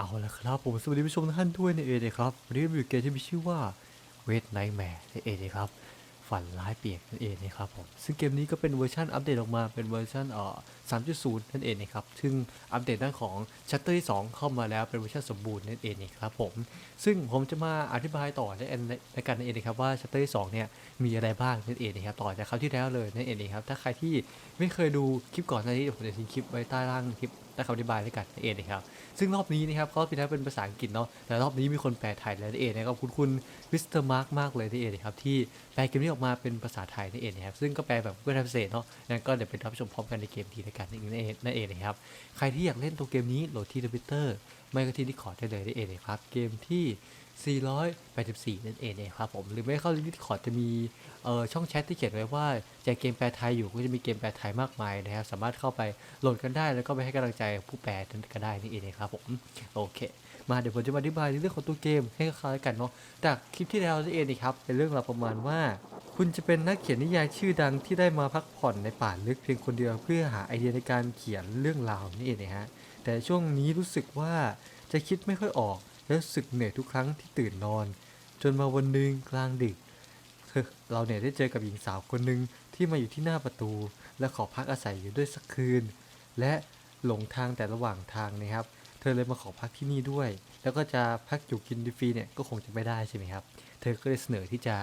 เอาละครับผมสวัสดีผู้ชมทุกท่านด้วยในเอเดครับวันนี้มีเกมที่มีชื่อว่าเวทไนท์แมร์ในเอเดครับฝันร้ายเปียกนั่นเองนะครับผมซึ่งเกมนี้ก็เป็นเวอร์ชันอัปเดตออกมาเป็นเวอร์ชันเอ่อ 3.0 นั่นเองนะครับ ซึ่งอัปเดตด้านของชัตเตอร์ที่ 2 เข้ามาแล้วเป็นเวอร์ชันสมบูรณ์นั่นเองนะครับผม ซึ่งผมจะมาอธิบายต่อในในการนั่นเองนะครับว่าชัตเตอร์ที่ 2 เนี่ยมีอะไรบ้างนั่นเองนะครับต่อจากคราวที่แล้วเลยนั่นเองนะครับถ้าใครที่ไม่เคยดูคลิปก่อนหน้านี้ผมจะทิ้งคลิปไว้ใต้ล่างคลิปใต้คำอธิบายด้วยกันนั่นเองนะครับซึ่งรอบนี้นะครับเขาพิทักษ์เป็นภาษาอังกฤษเนาะแต่รอบนี้มีคนแปลไทยแล้วนั่นเองนะครับคุณคุณมิสเตอร์มาร์กมากเลยนั่นเองนะครับที่แปลเกมนี้ออกมาเป็นภาษาไทยนั่นเองนะครับซึ่งก็แปลแบบเพื่อทำเศษเนาะนั่นก็เดี๋ยวไปรับชมพร้อมกันในเกมทีนการนั่นเองนั่นเองนะครับ ใครที่อยากเล่นตัวเกมนี้โหลดที่ทวิตเตอร์ไม่ก็ที่ดิคอร์ดได้เลยนั่นเองนะครับ เกมที่ 484 นั่นเองนะครับผมหรือไม่เข้าดิคอร์ดจะมีเอ่อช่องแชทที่เขียนไว้ว่าจกเกมแปลไทยอยู่ก็จะมีเกมแปลไทยมากมายนะครับ สามารถเข้าไปโหลดกันได้แล้วก็ไปให้กำลังใจผู้แปลนั้นก็ได้นี่เองนะครับผมโอเค มาเดี๋ยวผมจะมาอธิบายในเรื่องของตัวเกมให้คล้ายกันเนาะจากคลิปที่แล้วนั่นเองนะครับเป็นเรื่องราวประมาณว่า คุณจะเป็นนักเขียนนิยายชื่อดังที่ได้มาพักผ่อนในป่าลึกเพียงคนเดียวเพื่อหาไอเดียในการเขียนเรื่องราวนี่เองนะฮะ แต่ช่วงนี้รู้สึกว่าจะคิดไม่ค่อยออก และรู้สึกเหนื่อยทุกครั้งที่ตื่นนอน จนมาวันหนึ่งกลางดึกเธอเราเนี่ยได้เจอกับหญิงสาวคนหนึ่งที่มาอยู่ที่หน้าประตู และขอพักอาศัยอยู่ด้วยสักคืน และหลงทางแต่ระหว่างทางนะครับ เธอเลยมาขอพักที่นี่ด้วย แล้วก็จะพักอยู่กินฟรีเนี่ยก็คงจะไม่ได้ใช่ไหมครับ เธอก็เลยเสนอที่จะ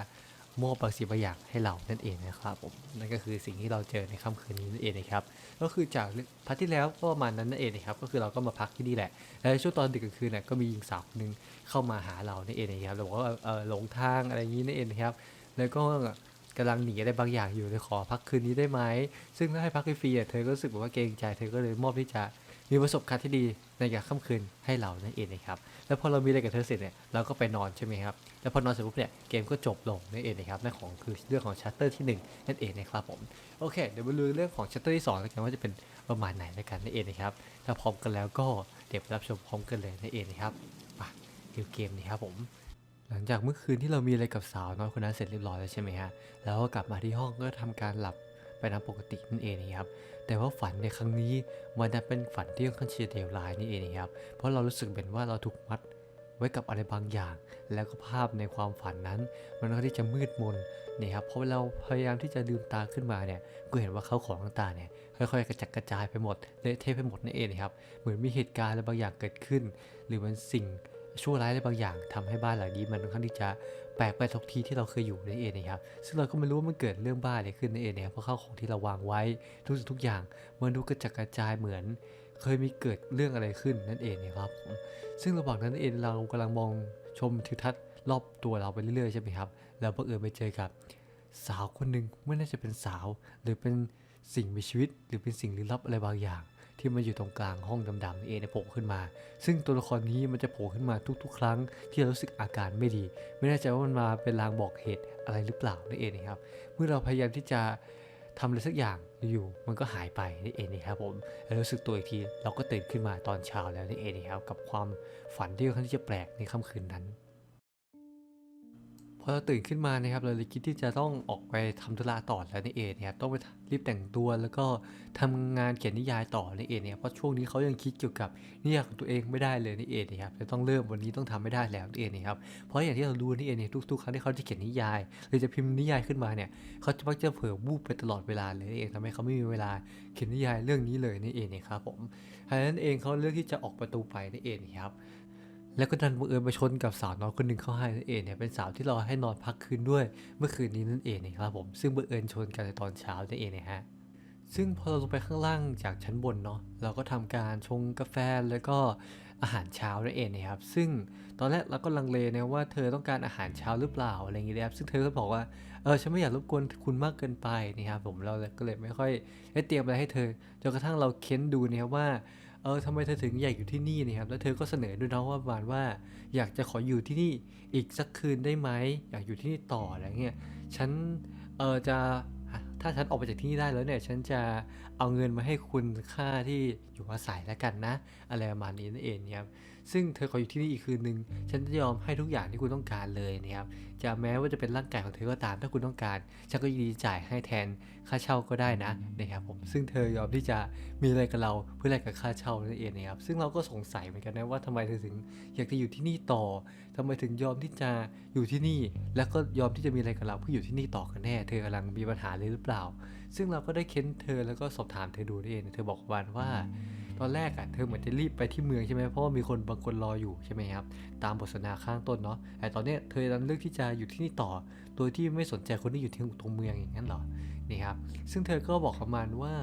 มอบบางสิ่งบางอย่างให้เรานั่นเองนะครับผมนั่นก็คือสิ่งที่เราเจอในค่ำคืนนี้นั่นเองนะครับก็คือจากพักที่แล้วก็ประมาณนั้นนั่นเองนะครับก็คือเราก็มาพักที่นี่แหละแล้วช่วงตอนดึกกลางคืนน่ยก็มีหญิงสาวคนหนึงเข้ามาหาเรานั่นเองนะครับเราบอกว่าเออหลงทางอะไรอย่างนี้นั่นเองนะครับแล้วก็กำลังหนีอะไรบางอย่างอยู่เลยขอพักคืนนี้ได้ไหมซึ่งถ้าให้พักฟรีอะเธอก็รู้สึกว่าเกรงใจเธอก็เลยมอบที่จะ มีประสบการณ์ที่ดีในการค่ำคืนให้เรานั่นเองนะครับ แล้วพอเรามีอะไรกับเธอเสร็จเนี่ยเราก็ไปนอนใช่ไหมครับ แล้วพอนอนเสร็จปุ๊บเนี่ยเกมก็จบลงนั่นเองนะครับ นั่นของคือเรื่องของชัตเตอร์ที่หนึ่งนั่นเองนะครับผม โอเค เดี๋ยวมาดูเรื่องของชัตเตอร์ที่สองแล้วกันว่าจะเป็นประมาณไหนแล้วกันนั่นเองนะครับ ถ้าพร้อมกันแล้วก็เดี๋ยวไปรับชมพร้อมกันเลยนั่นเองนะครับไปดูเกมนี้ครับผมหลังจากเมื่อคืนที่เรามีอะไรกับสาวน้อยคนนั้นเสร็จเรียบร้อยแล้วใช่ไหมฮะ แล้วก็กลับมาที่ห้องก็ทำการหลับ ตามปกตินั่นเองนะครับ แต่ว่าฝันในครั้งนี้มันเป็นฝันที่ค่อนข้างเฉียดเดียวร้ายนี่เองนะครับ เพราะเรารู้สึกเหมือนว่าเราถูกมัดไว้กับอะไรบางอย่าง แล้วก็ภาพในความฝันนั้น มันก็ที่จะมืดมนนี่ครับเพราะเราพยายามที่จะลืมตาขึ้นมาเนี่ยก็เห็นว่าเขาของต่างๆเนี่ยค่อยๆกระจัดกระจายไปหมดเละเทะไปหมดนั่นเองนะครับเหมือนมีเหตุการณ์อะไรบางอย่างเกิดขึ้น หรือมันสิ่งชั่วร้ายอะไรบางอย่างทำให้บ้านหลังนี้มันค่อนข้างที่จะ แปลกไปทุกที่ที่เราเคยอยู่นั่นเองนะครับ ซึ่งเราก็ไม่รู้ว่ามันเกิดเรื่องบ้าอะไรขึ้นนั่นเองนะครับเพราะข้าวของที่เราวางไว้ทุกสิ่งทุกอย่างมันดูกระจัดกระจายเหมือน เคยมีเกิดเรื่องอะไรขึ้นนั่นเองนะครับผมซึ่งระหว่างนั้นเองเรากำลังมองชมทิวทัศน์รอบตัวเราไปเรื่อยๆใช่ไหมครับ แล้วบังเอิญไปเจอกับสาวคนหนึ่งไม่น่าจะเป็นสาว หรือเป็นสิ่งมีชีวิต หรือเป็นสิ่งลึกลับอะไรบางอย่าง ที่มันอยู่ตรงกลางห้องดำๆนี่เองเนี่ยโผล่ขึ้นมา ซึ่งตัวละครนี้มันจะโผล่ขึ้นมาทุก ๆ ครั้งที่เรารู้สึกอาการไม่ดี ไม่แน่ใจว่ามันมาเป็นลางบอกเหตุอะไรหรือเปล่านั่นเองนะครับ เมื่อเราพยายามที่จะทำอะไรสักอย่างอยู่ๆมันก็หายไปนั่เองนะครับผมแล้วรู้สึกตัวอีกทีเราก็ตื่นขึ้นมาตอนเช้าแล้วนั่เองนะครับกับความฝันที่ค่อนข้างจะแปลกในค่ำคืนนั้น พอเราตื่นขึ้นมานะครับเราเลยคิดที่จะต้องออกไปทำธุระต่อแล้วนี่เองนะครับต้องไปรีบแต่งตัวแล้วก็ทำงานเขียนนิยายต่อนี่เองเนี่ยเพราะช่วงนี้เขายังคิดเกี่ยวกับนิยายของตัวเองไม่ได้เลยนี่เองนะครับจะต้องเริ่มวันนี้ต้องทำไม่ได้แล้วนี่เองนะครับเพราะอย่างที่เรารู้นี่เองเนี่ยทุกๆ ครั้งที่เขาจะเขียนนิยาย หรือจะพิมพ์นิยายขึ้นมาเนี่ยเขาจะมักจะเผลอวูบไปตลอดเวลาเลยนี่เองทำให้เขาไม่มีเวลาเขียนนิยายเรื่องนี้เลยนี่เองนะครับผมเพราะนั้นเองเขาเลือกที่จะออกประตูไปนี่เองนะครับ แล้วก็ดันบังเอิญไปชนกับสาวน้อยคนหนึ่งเข้าให้นั่นเองเนี่ยเป็นสาวที่เราให้นอนพักคืนด้วยเมื่อคืนนี้นั่นเองนะครับผมซึ่งบังเอิญชนกันในตอนเช้านั่นเองนะฮะซึ่งพอเราลงไปข้างล่างจากชั้นบนเนาะเราก็ทำการชงกาแฟแล้วก็อาหารเช้านั่นเองนะครับซึ่งตอนแรกเราก็ลังเลนะว่าเธอต้องการอาหารเช้าหรือเปล่าอะไรอย่างเงี้ยนะครับซึ่งเธอก็บอกว่าเออฉันไม่อยากรบกวนคุณมากเกินไปนะครับผมเราก็เลยไม่ค่อยได้เตรียมอะไรให้เธอจนกระทั่งเราเค้นดูนะครับว่า เออทำไมเธอถึงอยากอยู่ที่นี่นะครับ แล้วเธอก็เสนอด้วยนะว่าประมาณว่า อยากจะขออยู่ที่นี่อีกสักคืนได้ไหม อยากอยู่ที่นี่ต่ออะไรเงี้ย ฉัน เออจะ ถ้าฉันออกไปจากที่นี่ได้แล้วเนี่ย ฉันจะเอาเงินมาให้คุณค่าที่อยู่อาศัยแล้วกันนะ อะไรประมาณนี้นั่นเองนะครับ ซึ่งเธอขออยู่ที่นี่อีกคืนหนึ่งฉันจะยอมให้ทุกอย่างที่คุณต้องการเลยนะครับจะแม้ว่าจะเป็นร่างกายของเธอก็ตามถ้าคุณต้องการ ฉันก็ยินดีจ่ายให้แทนค่าเช่าก็ได้นะนะครับผมซึ่งเธอยอมที่จะมีอะไรกับเราเพื่อแลกกับค่าเช่านั่นเองนะครับซึ่งเราก็สงสัยเหมือนกันนะว่าทำไมเธอถึงอยากจะอยู่ที่นี่ต่อทำไมถึงยอมที่จะอยู่ที่นี่ แล้วก็ยอมที่จะมีอะไรกับเราเพื่ออยู่ที่นี่ต่อกันแน่ เธอกำลังมีปัญหาเลยหรือเปล่า ซึ่งเราก็ได้เค้นเธอแล้วก็สอบถามเธอดูนั่นเองเธอบอกประมาณว่า ตอนแรกอะ่ะเธอเหมือนจะรีบไปที่เมืองใช่ไหมเพราะว่ามีคนบางคนรออยู่ใช่ไหมครับ ตามบทสนทนาข้างต้นเนาะแต่ตอนนี้เธอดันเลือกที่จะอยู่ที่นี่ต่อ โดยที่ไม่สนใจคนที่อยู่ที่ตรงเมืองอย่างนั้นเหรอนี่ครับซึ่งเธอก็บอกประมาณว่า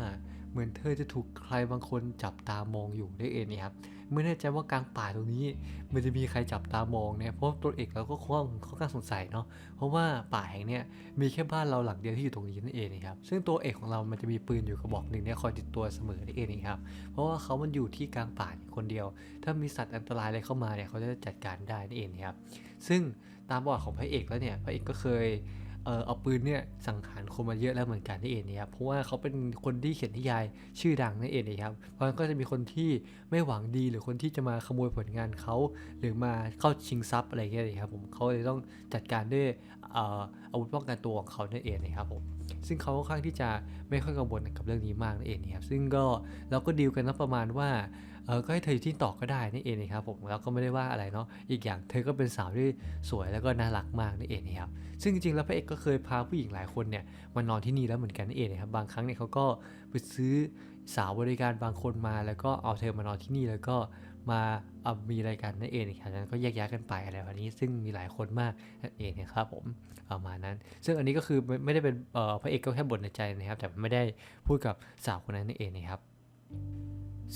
เหมือนเธอจะถูกใครบางคนจับตามองอยู่ได้เองนี่ครับไม่แน่ใจว่ากลางป่าตรงนี้ มันจะมีใครจับตามองเนี่ยเพราะตัวเอกเราก็ค่อนค่อนข้างสงสัยเนาะเพราะว่าป่าแห่งเนี้ยมีแค่บ้านเราหลังเดียวที่อยู่ตรงนี้นั่นเองนะครับซึ่งตัวเอกของเรามันจะมีปืนอยู่กระบอกหนึ่งเนี่ยคอยติดตัวเสมอนั่นเองนะครับเพราะว่าเขามันอยู่ที่กลางป่าคนเดียว ถ้ามีสัตว์อันตรายอะไรเข้ามาเนี่ยเขาจะจัดการได้นั่นเองนะครับซึ่งตามประวัติของพระเอกแล้วเนี่ยพระเอกก็เคย เออเอาปืนเนี่ยสังหารคนมาเยอะแล้วเหมือนกันนี่เองนะครับเพราะว่าเขาเป็นคนที่เขียนนิยายชื่อดังนั่นเองนะครับเพราะฉะนั้นก็จะมีคนที่ไม่หวังดีหรือคนที่จะมาขโมยผลงานเขาหรือมาเข้าชิงทรัพย์อะไรเงี้ยนะครับผมเขาเลยต้องจัดการด้วยเอ่ออาวุธป้องกันตัวของเขานั่นเองนะครับผมซึ่งเขาค่อนข้างที่จะไม่ค่อยกังวลกับเรื่องนี้มากนั่นเองนะครับซึ่งก็เราก็ดีลกันนะประมาณว่า เออก็ให้เธออยู่ที่ต่อก็ได้นี่เองนะครับผมแล้วก็ไม่ได้ว่าอะไรเนาะอีกอย่างเธอก็เป็นสาวที่สวยแล้วก็น่ารักมากนี่เองนะครับซึ่งจริงๆแล้วพระเอกก็เคยพาผู้หญิงหลายคนเนี่ยมานอนที่นี่แล้วเหมือนกันนี่เองนะครับบางครั้งเนี่ยเขาก็ไปซื้อสาวบริการบางคนมาแล้วก็เอาเธอมานอนที่นี่แล้วก็มาเอามีรายการนั่นเองนะครับนั้นก็แยกย้ายกันไปอะไรแบบนี้ ซึ่งมีหลายคนมากนั่นเองนะครับผมประมาณนั้น ซึ่งอันนี้ก็คือไม่ไมได้เป็นเออพระเอกก็แค่บ่นในใจนะครับ แต่ไม่ได้พูดกับสาวคนนั้นนั่นเองนะครับ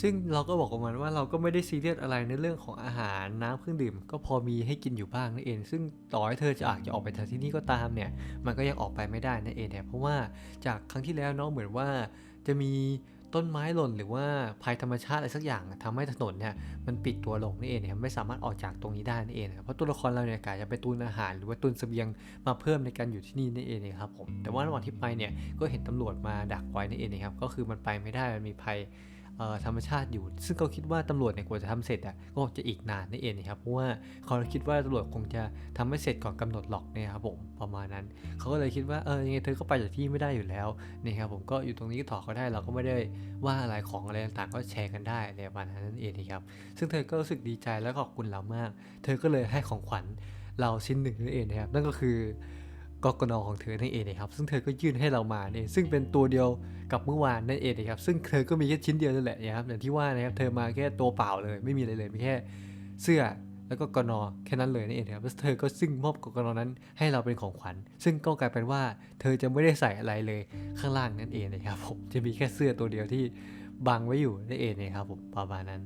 ซึ่งเราก็บอกกับมันว่าเราก็ไม่ได้ซีเรียสอะไรในเรื่องของอาหารน้ำเครื่องดื่ม ก็พอมีให้กินอยู่บ้างนั่นเอง ซึ่งต่อให้เธอจะอาจจะออกไปจากที่นี่ก็ตามเนี่ย มันก็ยังออกไปไม่ได้นั่นเองเนี่ยเพราะว่าจากครั้งที่แล้วเนาะเหมือนว่าจะมีต้นไม้หล่นหรือว่าภัยธรรมชาติอะไรสักอย่างทำให้ถนนเนี่ยมันปิดตัวลงนี่เองนะครับไม่สามารถออกจากตรงนี้ได้นั่นเองครับเพราะตัวละครเราเนี่ยกะจะไปตุนอาหาร หรือว่าตุนเสบียงมาเพิ่มในการอยู่ที่นี่นั่นเองนะครับผมแต่ว่าระหว่างที่ไปเนี่ยก็เห็นตำรวจมาดักไว้นั่นเองนะครับก็คือมันไปไม่ได้มันมีภัย ธรรมชาติอยู่ ซึ่งเขาคิดว่าตำรวจเนี่ยกว่าจะทำเสร็จอะก็จะอีกนานนั่นเองนะครับเพราะว่าเขาคิดว่าตำรวจคงจะทำไม่เสร็จก่อนกำหนดหรอกเนี่ยครับผมประมาณนั้น เขาก็เลยคิดว่าเออยังไงเธอก็ไปจากที่ไม่ได้อยู่แล้วนี่ครับผมก็อยู่ตรงนี้ต่อก็ได้เราก็ไม่ได้ว่าอะไรของอะไรต่างๆก็แชร์กันได้ในประมาณนั้นนั่นเองนะครับซึ่งเธอก็รู้สึกดีใจและขอบคุณเรามาก เธอก็เลยให้ของขวัญเราชิ้นหนึ่งนั่นเองนะครับนั่นก็คือ กกนของเธอนั่นเองนะครับซึ่งเธอก็ยื่นให้เรามาเนี่ยซึ่งเป็นตัวเดียวกับเมื่อวานนั่นเองนะครับซึ่งเธอก็มีแค่ชิ้นเดียวนั่นแหละนะครับอย่างที่ว่านะครับเธอมาแค่ตัวเปล่าเลยไม่มีอะไรเลยมีแค่เสื้อแล้วก็กนอแค่นั้นเลยนั่นเองครับแล้วเธอก็ซึ่งมอบกกนนั้นให้เราเป็นของขวัญ ซึ่งก็กลายเป็นว่า เธอจะไม่ได้ใส่อะไรเลยข้างล่างนั่นเองนะครับผมจะมีแค่เสื้อตัวเดียวที่บังไว้อยู่นั่นเองนะครับผมประมาณนั้น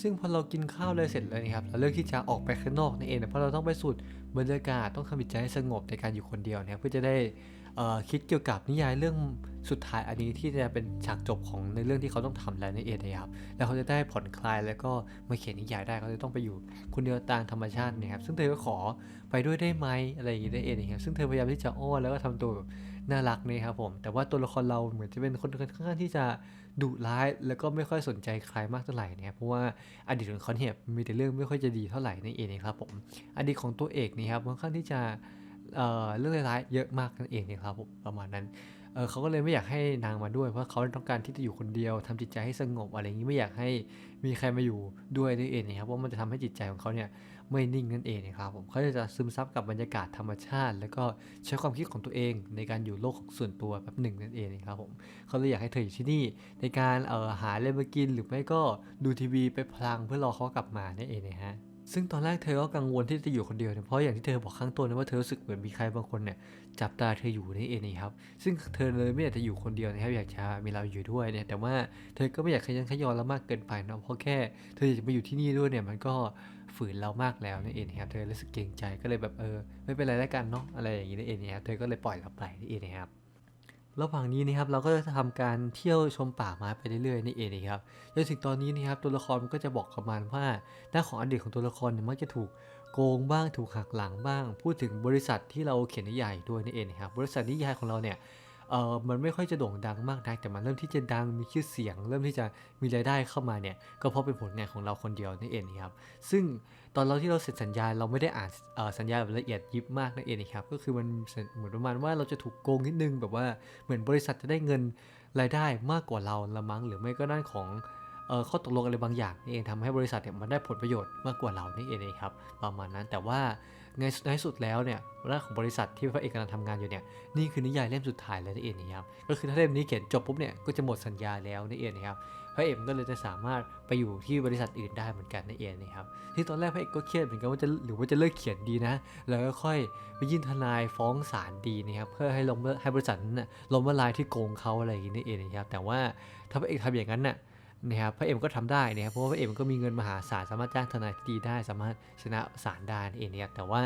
ซึ่งพอเรากินข้าวเลยเสร็จเลยนะครับเราเลือกที่จะออกไปข้างนอกนั่นเองเพราะเราต้องไปสูด บรรยากาศต้องทำจิตใจให้สงบในการอยู่คนเดียวนะครับเพื่อจะได้คิดเกี่ยวกับนิยายเรื่องสุดท้ายอันนี้ที่จะเป็นฉากจบของในเรื่องที่เขาต้องทำแล้วนั่นเองนะครับแล้วเขาจะได้ผ่อนคลายแล้วก็มาเขียนนิยายได้เขาจะต้องไปอยู่คนเดียวตามธรรมชาตินะครับซึ่งเธอก็ขอไปด้วยได้ไหมอะไรอย่างนี้ได้เองนะครับซึ่งเธอพยายามที่จะอ้อนแล้วก็ทำตัวแบบน่ารักนะครับผมแต่ว่าตัวละครเราเหมือนจะเป็นคนค่อนข้างที่จะ ดุร้ายแล้วก็ไม่ค่อยสนใจใครมากเท่าไหร่นะครับเพราะว่าอดีตของเขาเนี่ยมีแต่เรื่องไม่ค่อยจะดีเท่าไหร่นั่นเองนะครับผมอดีตของตัวเอกนี่ครับค่อนข้างที่จะเอ่อเรื่องร้ายเยอะมากนั่นเองนะครับผมประมาณนั้นเเขาก็เลยไม่อยากให้นางมาด้วย เพราะเขาต้องการที่จะอยู่คนเดียวทำจิตใจให้สงบอะไรอย่างนี้ไม่อยากให้มีใครมาอยู่ด้วยนั่นเองนะครับเพราะมันจะทำให้จิตใจของเขาเนี่ย ไม่นิ่งนั่นเองนะครับผมเขาจะซึมซับกับบรรยากาศธรรมชาติ แล้วก็ใช้ความคิดของตัวเองในการอยู่โลกของส่วนตัวแบบหนึ่งนั่นเองนะครับผมเขาเลยอยากให้เธออยู่ที่นี่ในการเอ่อหาอะไรมากินหรือไม่ก็ดูทีวีไปพลางเพื่อรอเขากลับมานั่นเองนะฮะซึ่งตอนแรกเธอก็กังวลที่จะอยู่คนเดียวเนี่ยเพราะอย่างที่เธอบอกข้างต้นนะว่าเธอรู้สึกเหมือนมีใครบางคนเนี่ยจับตาเธออยู่นี่เองนะครับ ซึ่งเธอเลยไม่อยากจะอยู่คนเดียวนะครับอยากจะมีเราอยู่ด้วยเนี่ยแต่ว่าเธอก็ไม่อยากขยันขยอแล้วมากเกินไปเนาะเพราะแค่เธออยากจะมาอยู่ที่นี่ด้วยเนี่ยมันก็ ฝืนเรามากแล้วนั่นเองนะครับ เธอรู้สึกเกรงใจก็เลยแบบเออ ไม่เป็นไรแล้วกันเนาะอะไรอย่างนี้นั่นเองนะครับเธอก็เลยปล่อยเราไปนั่นเองนะครับระหว่างนี้นะครับเราก็จะทำการเที่ยวชมป่าไม้ไปเรื่อยๆนี่เองนะครับจนถึงตอนนี้นะครับตัวละครมันก็จะบอกประมาณว่าด้านของอดีตของตัวละครเนี่ยมักจะถูกโกงบ้างถูกหักหลังบ้าง พูดถึงบริษัทที่เราเขียนนิยายด้วยนี่เองนะครับบริษัทนิยายของเราเนี่ย เออมันไม่ค่อยจะโด่งดังมากนักแต่มันเริ่มที่จะดังมีชื่อเสียง เริ่มที่จะมีรายได้เข้ามาเนี่ยก็เพราะเป็นผลงานของเราคนเดียวนั่นเองครับซึ่งตอนเราที่เราเซ็นสัญญาเราไม่ได้อ่านสัญญาแบบละเอียดยิบมากนั่นเองครับก็คือมันเหมือนประมาณว่าเราจะถูกโกงนิดนึงแบบว่าเหมือนบริษัทจะได้เงินรายได้มากกว่าเราละมั้งหรือไม่ก็ด้านของเออข้อตกลงอะไรบางอย่างนี่เองทำให้บริษัทเนี่ยมันได้ผลประโยชน์มากกว่าเรานี่เองครับประมาณนั้นแต่ว่า ในในที่สุดแล้วเนี่ยเรื่องของบริษัทที่พระเอกกำลังทำงานอยู่เนี่ยนี่คือนิยายเล่มสุดท้ายแล้วนี่เองนะครับก็คือถ้าเล่มนี้เขียนจบปุ๊บเนี่ยก็จะหมดสัญญาแล้วนี่เองนะครับพระเอกก็เลยจะสามารถไปอยู่ที่บริษัทอื่นได้เหมือนกันนี่เองนะครับที่ตอนแรกพระเอกก็เครียดเหมือนกันว่าจะหรือว่าจะเลิกเขียนดีนะ แล้วก็ค่อยไปยื่นทนายฟ้องศาลดีนะครับเพื่อให้ลงให้บริษัทนั้นล้มละลายที่โกงเขาอะไรอย่างนี้นี่เองนะครับแต่ว่าถ้าพระเอกทำอย่างนั้นน่ะ นะครับพระเอกก็ทำได้นะครับเพราะว่าพระเอกมันก็มีเงินมหาศาลสามารถจ้างทนายที่ดีได้สามารถชนะศาลได้นั่เองนะครับแต่ว่า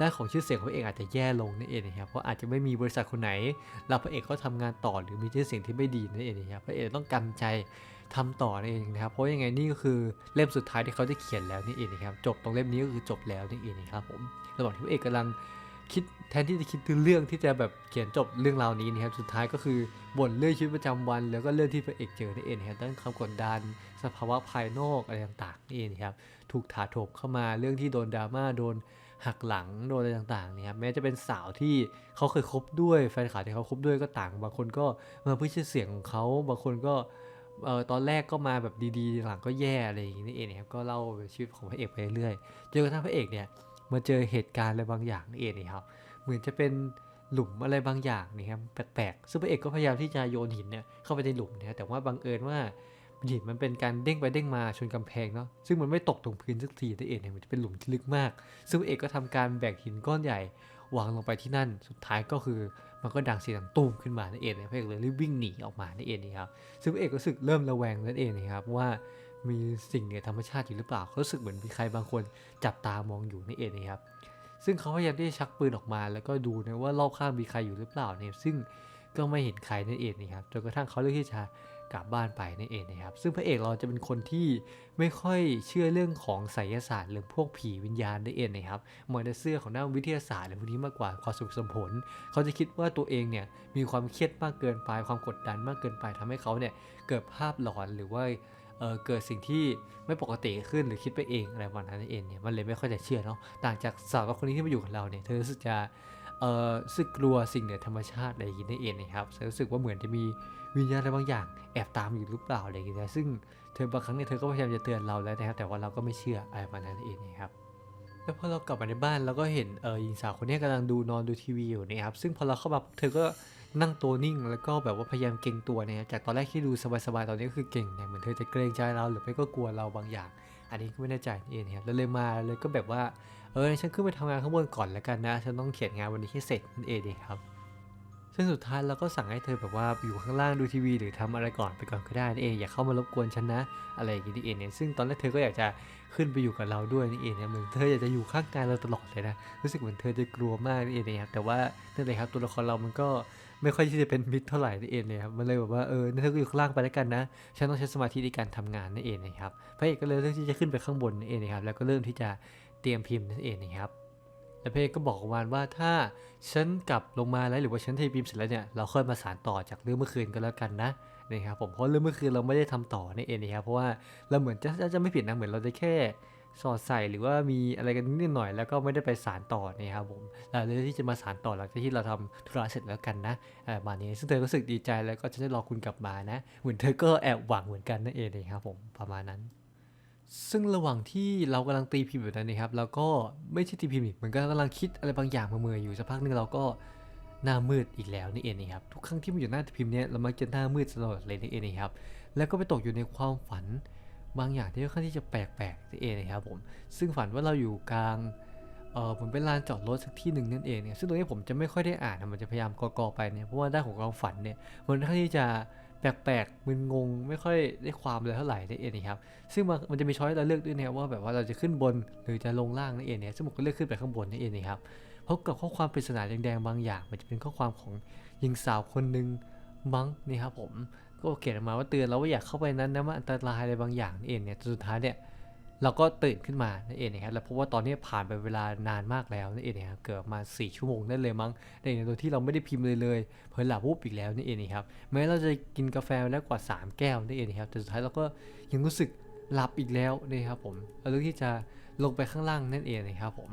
ด้านของชื่อเสียงของพระเอกอาจจะแย่ลงนั่นเองนะครับเพราะอาจจะไม่มีบริษัทคนไหนรับพระเอกเขาทำงานต่อหรือมีชื่อเสียงที่ไม่ดีนั่นเองนะครับพระเอกต้องกำใจทำต่อนั่นเองนะครับเพราะยังไงนี่ก็คือเล่มสุดท้ายที่เขาได้เขียนแล้วนี่เองนะครับจบตรงเล่มนี้ก็คือจบแล้วนี่เองนะครับผมระหว่างที่พระเอกกำลัง คิดแทนที่จะคิดถึงเรื่องที่จะแบบเขียนจบเรื่องราวนี้นะครับสุดท้ายก็คือบ่นเรื่องชีวิตประจำวัน แล้วก็เรื่องที่พระเอกเจอนั่นเองนะครับด้านความกดดัน สภาวะภายนอกอะไรต่างๆนี่เองนะครับถูกถาโถมเข้ามาเรื่องที่โดนดราม่าโดนหักหลังโดนอะไรต่างๆนี่ยครับแม้จะเป็นสาวที่เขาเคยคบด้วยแฟนคลับที่เขาคบด้วยก็ต่าง บางคนก็มาเพื่อชื่อเสียงของเขาบางคนก็เออตอนแรกก็มาแบบดีๆ หลังก็แย่อะไรอย่างนี้นี่เองนะครับก็เล่าชีวิตของพระเอกไปเรื่อยๆจนกระทั่งพระเอกเนี่ย มาเจอเหตุการณ์อะไรบางอย่างนี่เองนะครับ เหมือนจะเป็นหลุมอะไรบางอย่างนี่ครับแปลกๆซึ่งพระเอกก็พยายามที่จะโยนหินเนี่ยเข้าไปในหลุมนะแต่ว่าบังเอิญว่าหินมันเป็นการเด้งไปเด้งมาชนกำแพงเนาะซึ่งมันไม่ตกตรงพื้นสักทีนั่นเองเนี่ยมันจะเป็นหลุมที่ลึกมาก ซึ่งพระเอกก็ทำการแบกหินก้อนใหญ่วางลงไปที่นั่น สุดท้ายก็คือมันก็ดังเสียงตุ้มขึ้นมานั่นเองนะพระเอกเลยรีบวิ่งหนีออกมานั่นเองนะครับซึ่งพระเอกก็รู้สึกเริ่มระแวงนั่นเองนะครับว่า มีสิ่งเหนือธรรมชาติอยู่หรือเปล่าเขารู้สึกเหมือนมีใครบางคนจับตามองอยู่นั่นเองนะครับ ซึ่งเขาพยายามที่จะชักปืนออกมา แล้วก็ดูนะว่ารอบข้างมีใครอยู่หรือเปล่าเนี่ยซึ่งก็ไม่เห็นใครนั่นเองนะครับจนกระทั่งเขาเลือกที่จะกลับบ้านไปนั่นเองนะครับ ซึ่งพระเอกเราจะเป็นคนที่ไม่ค่อยเชื่อเรื่องของไสยศาสตร์หรือพวกผีวิญญาณนั่นเองนะครับเหมืองในเสื้อของด้านวิทยาศาสตร์หรือพวกนี้มากกว่าความสมเหตุสมผล เขาจะคิดว่าตัวเองเนี่ยมีความเครียดมากเกินไป ความกดดันมากเกินไปทำให้เขาเนี่ยเกิดภาพหลอนหรือว่า เเกิดสิ่งที่ไม่ปกติขึ้นหรือคิดไปเองอะไรประมาณนั้นเองเนี่ยมันเลยไม่ค่อยจะเชื่อเนาะต่างจากสาวคนนี้ที่มาอยู่กับเราเนี่ยเธอรู้สึกจะเอ่อสึกกลัวสิ่งเหนือธรรมชาติอะไรอย่างนี้นั่นเองนะครับเธอรู้สึกว่าเหมือนจะมีวิญญาณอะไรบางอย่างแอบตามอยู่หรือเปล่าอะไรอย่างเงี้ยซึ่งเธอบางครั้งเนี่ยเธอก็พยายามจะเตือนเราแล้วนะครับแต่ว่าเราก็ไม่เชื่ออะไรประมาณนั้นเองนะครับแล้วพอเรากลับมาในบ้านเราก็เห็นเออหญิงสาวคนนี้กำลังดูนอนดูทีวีอยู่นะครับซึ่งพอเราเข้ามาเธอก็ นั่งตัวนิ่งแล้วก็แบบว่าพยายามเก่งตัวเนี่ยจากตอนแรกที่ดูสบายๆตอนนี้ก็คือเก่งเนี่ยเหมือนเธอจะเกรงใจเราหรือไม่ก็กลัวเราบางอย่าง อันนี้ก็ไม่แน่ใจนี่เองนะครับแล้วเลยมาเลยก็แบบว่าเออฉันขึ้นไปทำงานข้างบนก่อนแล้วกันนะ ฉันต้องเขียนงานวันนี้ให้เสร็จนั่นเองครับซึ่งสุดท้ายเราก็สั่งให้เธอแบบว่าอยู่ข้างล่างดูทีวี หรือทำอะไรก่อนไปก่อนก็ได้นี่เองอย่าเข้ามารบกวนฉันนะอะไรอย่างนี้นี่เองเนี่ยซึ่งตอนแรกเธอก็อยากจะขึ้นไปอยู่กับเราด้วยนี่เองเนี่ยเหมือนเธออยากจะอยู่ข้างกายเราตลอดเลยนะรู้สึกเหมือนเธอจะกลัวมากนี่เองนะครับแต่ว่านั่นเลยครับตัวละครเรามันก็ ไม่ค่อยที่จะเป็นมิตรเท่าไหร่นี่เองเลยครับมันเลยแบบว่าเออเธอก็อยู่ข้างล่างไปแล้วกันนะฉันต้องใช้สมาธิในการทำงานนี่เองนะครับพระเอกก็เลยเลือกที่จะขึ้นไปข้างบนนี่เองนะครับแล้วก็เริ่มที่จะเตรียมพิมพ์นั่นเองนะครับแล้วเพเอกก็บอกกับวานว่าถ้าฉันกลับลงมาแล้วหรือว่าฉันเทพิมพ์เสร็จแล้วเนี่ยเราค่อยมาสานต่อจากเรื่องเมื่อคืนก็แล้วกันนะนะครับผมเพราะเรื่องเมื่อคืนเราไม่ได้ทำต่อนี่เองนะครับเพราะว่าเราเหมือนจะจะไม่ผิดนะเหมือนเราจะแค่ สอดใส่หรือว่ามีอะไรกันนิดหน่อยแล้วก็ไม่ได้ไปสารต่อนะครับผมเราเลยที่จะมาสารต่อหลังจากที่เราทำธุระเสร็จแล้วกันนะอ่ามานี้ซึ่งเธอก็รู้สึกดีใจแล้วก็จะได้รอคุณกลับมานะเหมือนเธอก็แอบหวังเหมือนกันนั่นเองนะครับผมประมาณนั้น ซึ่งระหว่างที่เรากำลังตีพิมพ์อยู่นั้นนะครับเราก็ไม่ใช่ตีพิมพ์อีกมันก็กำลังคิดอะไรบางอย่างมาเมื่ออยู่สักพักหนึงเราก็หน้ามืดอีกแล้วนี่เองนะครับทุกครั้งที่มันอยู่หน้าพิมพ์เนี้ยเรามักจะหน้ามืดตลอดเลยนี่เองนะครับแล้วก็ไปตกอยู่ในความฝัน บางอย่างที่ค่อนข้างที่จะแปลกๆนี่เองนะครับผม ซึ่งฝันว่าเราอยู่กลางเออผมเป็นลานจอดรถสักที่หนึ่งนั่นเองเนี่ยซึ่งตรงนี้ผมจะไม่ค่อยได้อ่านนะมันจะพยายามกอๆไปเนี่ยเพราะว่าด้านของความฝันเนี่ยมันค่อนข้างที่จะแปลกๆมึนงง ไม่ค่อยได้ความเลยเท่าไหร่นี่เองนะครับซึ่งมันมันจะมีช้อยเราเลือกด้วยนะครับว่าแบบว่าเราจะขึ้นบนหรือจะลงล่างนั่นเองเนี่ยซึ่งผมก็เลือกขึ้นไปข้างบนนั่นเองนะครับพบกับข้อความปริศนาแดงๆบางอย่าง มันจะเป็นข้อความของหญิงสาวคนหนึ่งมั้งนี่ครับผม ก็เขียนออกมาว่าเตือนเราว่าอยากเข้าไปนั้นนะมันอันตรายอะไรบางอย่างนี่เองเนี่ยจนสุดท้ายเนี่ยเราก็ตื่นขึ้นมานั่นเองนะครับแล้วพบว่าตอนนี้ผ่านไปเวลานานมากแล้วนั่นเองนะครับเกือบมา 4 ชั่วโมงได้เลยมั้งในโดยที่เราไม่ได้พิมพ์เลยเลยเพิ่นหลับวูบอีกแล้วนั่นเองนะครับแม้เราจะกินกาแฟแล้วกว่า 3 แก้วนั่นเองนะครับแต่สุดท้ายเราก็ยังรู้สึกหลับอีกแล้วนะครับผมเราเลือกที่จะลงไปข้างล่างนั่นเองนะครับผม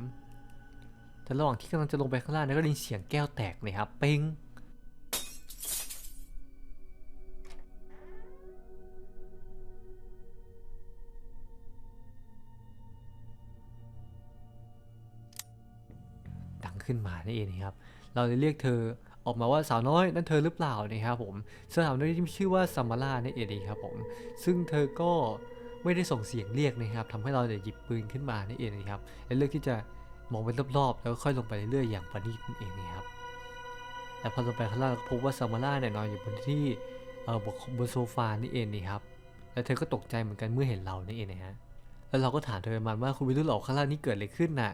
แต่ระหว่างที่กำลังจะลงไปข้างล่างเนก็ได้ยินเสียงแก้วแตกนะครับเป้ง ขึ้นมานั่นเองนะครับ เราเลยเรียกเธอออกมาว่าสาวน้อยนั่นเธอหรือเปล่านะครับผมสาวน้อยที่มีชื่อว่าซัมมาร่านั่นเองครับผม ซึ่งเธอก็ไม่ได้ส่งเสียงเรียกนะครับทำให้เราเนี่ยหยิบปืนขึ้นมานั่นเองนะครับและเลือกที่จะมองไปรอบๆ แล้วก็ค่อยลงไปเรื่อยๆอย่างประณีตนั่นเองนะครับแต่พอลงไปข้างล่างก็พบว่าซัมมาร่าเนี่ยนอนอยู่บนที่เออบนโซฟานี่เองนะครับแล้วเธอก็ตกใจเหมือนกันเมื่อเห็นเรานี่เองนะฮะแล้วเราก็ถามเธอประมาณว่าคุณวิรุธหลอกข้างล่างนี่เกิดอะไรขึ้นน่ะ